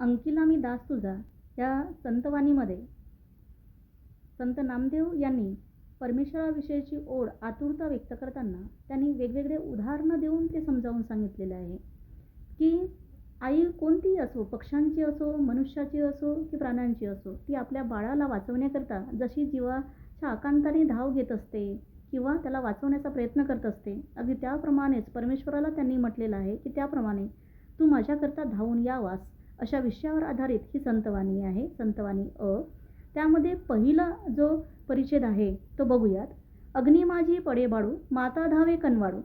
अंकिला मी दास तुझा या संतवाणीमध्ये. संत नामदेव यांनी परमेश्वराविषयीची ओढ आतुरता व्यक्त करताना त्यांनी वेगवेगळे उदाहरणं देऊन ते समजावून सांगितलेले आहे. की आई कोणतीही असो पक्ष्यांची असो मनुष्याची असो की प्राण्यांची असो ती आपल्या बाळाला वाचवण्याकरता जशी जीवाच्या आकांताने धाव घेत असते किंवा त्याला वाचवण्याचा प्रयत्न करत असते अगदी त्याप्रमाणेच परमेश्वराला त्यांनी म्हटलेलं आहे की त्याप्रमाणे तू माझ्याकरता धावून यावास. अशा विषयावर आधारित ही संतवाणी आहे संतवाणी अ. त्यामध्ये पहिला जो परिच्छेद आहे तो बघूयात. अग्नी माझी पडे बाळू माता धावे कनवाडू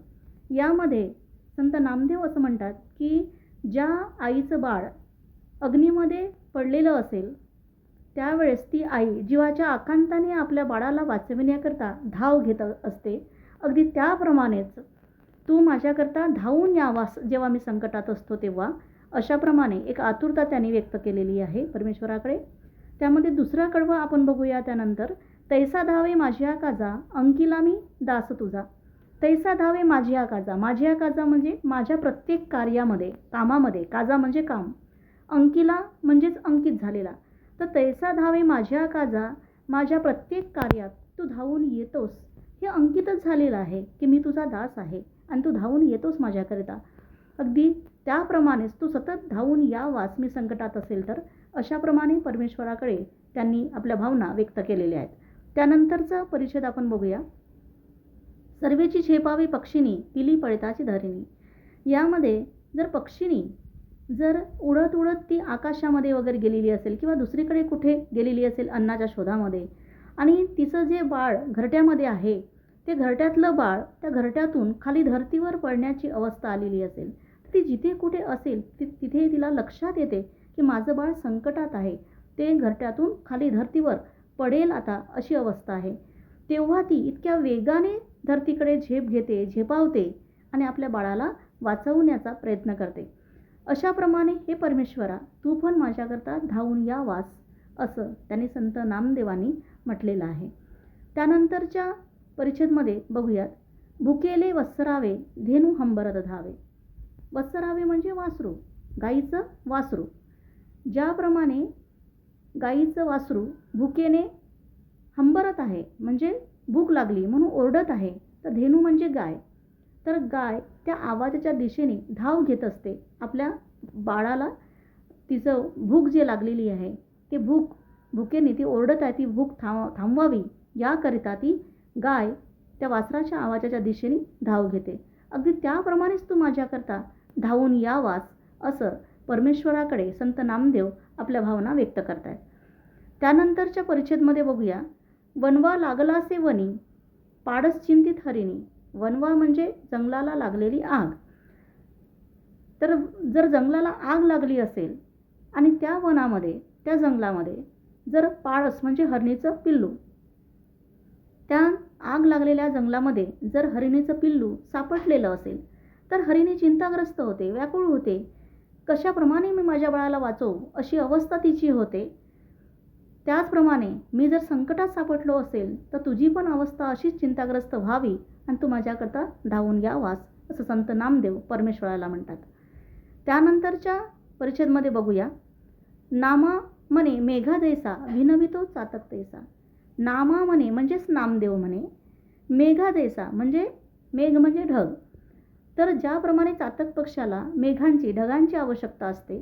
यामध्ये संत नामदेव असं म्हणतात की ज्या आईचं बाळ अग्नीमध्ये पडलेलं असेल त्यावेळेस ती आई जीवाच्या आकांताने आपल्या बाळाला वाचविण्याकरता धाव घेत असते. अगदी त्याप्रमाणेच तू माझ्याकरता धावून यावास जेव्हा मी संकटात असतो तेव्हा. अशाप्रमाणे एक आतुरता त्यांनी व्यक्त केलेली आहे परमेश्वराकडे. त्यामध्ये दुसरा कडवा आपण बघूया त्यानंतर तैसा धावे माझ्या काजा अंकिला मी दास तुझा. तैसा धावे माझ्या काजा माझ्या काजा म्हणजे माझ्या प्रत्येक कार्यामध्ये कामामध्ये काजा म्हणजे काम. अंकिला म्हणजेच अंकित झालेला. तर तैसा धावे माझ्या काजा माझ्या प्रत्येक कार्यात तू धावून येतोस. हे अंकितच झालेलं आहे की मी तुझा दास आहे आणि तू धावून येतोस माझ्याकरिता. अगदी त्याप्रमाणेच तू सतत धावून या मी संकटात असेल तर अशाप्रमाणे परमेश्वराकडे त्यांनी आपल्या भावना व्यक्त केलेल्या आहेत. त्यानंतरचा परिच्छेद आपण बघूया. सर्वेची झेपावी पक्षिणी तिली पळताची धरिणी. यामध्ये जर पक्षिणी जर उडत उडत ती आकाशामध्ये वगैरे गेलेली असेल किंवा दुसरीकडे कुठे गेलेली असेल अन्नाच्या शोधामध्ये आणि तिचं जे बाळ घरट्यामध्ये आहे ते घरट्यातलं बाळ त्या घरट्यातून खाली धर्तीवर पडण्याची अवस्था आलेली असेल ती जिथे कुठे असेल ती तिथे तिला लक्षात येते की माझं बाळ संकटात आहे. ते घरट्यातून खाली धर्तीवर पडेल आता अशी अवस्था आहे. तेव्हा ती इतक्या वेगाने धरतीकडे झेप घेते झेपावते आणि आपल्या बाळाला वाचवण्याचा प्रयत्न करते. अशाप्रमाणे हे परमेश्वरा तू पण माझ्याकरता धावून या वास असं त्यांनी संत नामदेवानी म्हटलेलं आहे. त्यानंतरच्या परिच्छेदमध्ये बघूयात भुकेले वस्सरावे धेनू हंबरत धावे. वत्सरावे म्हणजे वासरू गाईचं वासरू. ज्याप्रमाणे गाईचं वासरू भुकेने हंबरत आहे म्हणजे भूक लागली म्हणून ओरडत आहे तर धेनू म्हणजे गाय. तर गाय त्या आवाजाच्या दिशेने धाव घेत असते. आपल्या बाळाला तिचं भूक जे लागलेली आहे ते भूक भुकेने ती ओरडत आहे ती भूक थांब थांबवावी. याकरिता ती गाय त्या वासराच्या आवाजाच्या दिशेने धाव घेते. अगदी त्याप्रमाणेच तू माझ्याकरता धावून यावास असं परमेश्वराकडे संत नामदेव आपल्या भावना व्यक्त करतायत. त्यानंतरच्या परिच्छेदमध्ये बघूया. वनवा लागलासे वनी पाडस चिंतित हरिणी. वनवा म्हणजे जंगलाला लागलेली आग. तर जर जंगलाला आग लागली असेल आणि त्या वनामध्ये त्या जंगलामध्ये जर पाळस म्हणजे हरणीचं पिल्लू त्या आग लागलेल्या जंगलामध्ये जर हरिणीचं पिल्लू सापडलेलं असेल तर हरिणी चिंताग्रस्त होते व्याकुळ होते. कशाप्रमाणे मी माझ्या बाळाला वाचवू? अशी अवस्था तिची होते. त्याचप्रमाणे मी जर संकटात सापडलो असेल तर तुझी पण अवस्था अशीच चिंताग्रस्त व्हावी आणि तू माझ्याकरता धावून यावास असं संत नामदेव परमेश्वराला म्हणतात. त्यानंतरच्या परिच्छेदमध्ये बघूया. नामा म्हणे मेघा देसा विनवितो चातक देसा नामा म्हणे म्हणजेच नामदेव म्हणे मेघा देसा म्हणजे मेघ म्हणजे ढग. तर ज्याप्रमाणे चातक पक्षाला मेघांची ढगांची आवश्यकता असते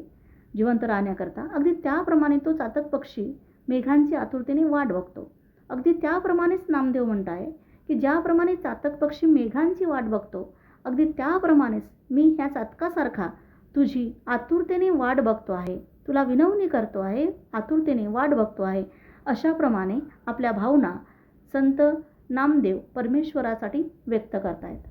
जिवंत राहण्याकरता अगदी त्याप्रमाणे तो चातक पक्षी मेघांची आतुरतेने वाट बघतो. अगदी त्याप्रमाणेच नामदेव म्हणत आहे की ज्याप्रमाणे चातक पक्षी मेघांची वाट बघतो अगदी त्याप्रमाणेच मी ह्या चातकासारखा तुझी आतुरतेने वाट बघतो आहे तुला विनवणी करतो आहे आतुरतेने वाट बघतो आहे अशाप्रमाणे आपल्या भावना संत नामदेव परमेश्वरासाठी व्यक्त करतायत.